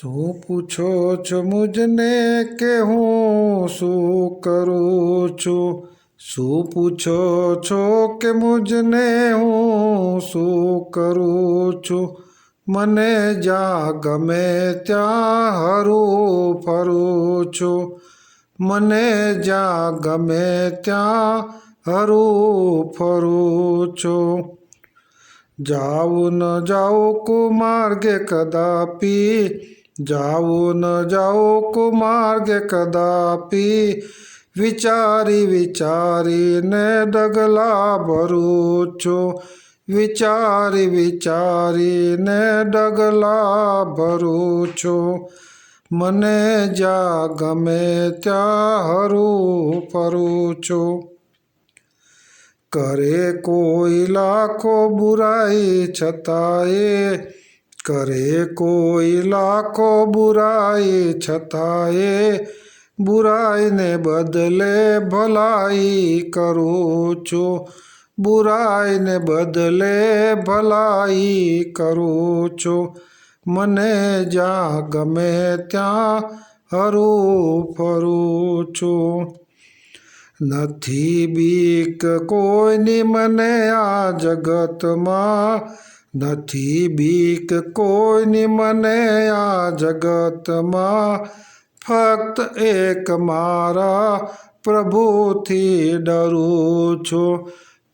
શું પૂછો છો મુજને કે હું શું કરું છું? શું પૂછો છો કે મુજને હું શું કરું છું? મને જા ગમે ત્યાં હરું ફરું છું. મને જા ગમે ત્યાં હરું ફરું છું. જાઉં ન જાઉં કુમાર્ગે કદાપી જાવું ન જાઓ કુમાર્ગે કદાપી વિચારી વિચારીને ડગલા ભરું છું. વિચારી વિચારીને ડગલા ભરું છું. મને જ્યાં ગમે ત્યાં હરું ફરું છું. કરે કોઈ લાખો બુરાઈ છતાંય કરે કોઈ લાખો બુરાઈ છતાંય બુરાઈને બદલે ભલાઈ કરું છું. બુરાઈને બદલે ભલાઈ કરું છું. મને જ્યાં ગમે ત્યાં હરું ફરું છું. નથી બીક કોઈની મને આ જગતમાં. નથી બીક કોઈની મને આ જગતમાં. ફક્ત એક મારા પ્રભુથી ડરું છું.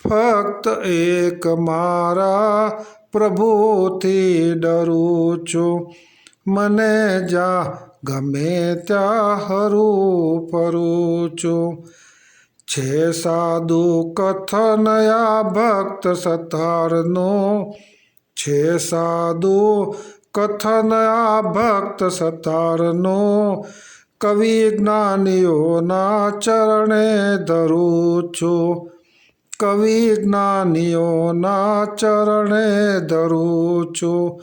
ફક્ત એક મારા પ્રભુથી ડરું છું. મને જા ગમે ત્યાં હરું ફરું છું. છે સાધુ કથન આ ભક્ત સતારનો છે સાધુ કથન આ ભક્ત સતારનો. કવિ જ્ઞાનીઓના ચરણે ધરું છું. કવિ જ્ઞાનીઓના ચરણે ધરું છું.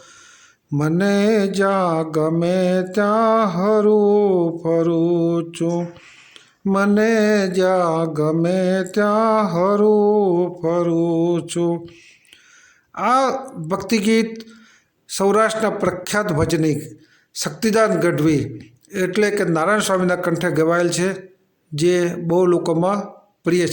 મને જ્યાં ગમે ત્યાં હરું ફરું છું. મને જ્યાં ગમે ત્યાં હરું ફરું છું. આ ભક્તિ ગીત સૌરાષ્ટ્રના પ્રખ્યાત ભજનિક શક્તિદાન ગઢવી એટલે કે નારાયણ સ્વામીના કંઠે ગવાયેલ છે, જે બહુ લોકોમાં પ્રિય છે.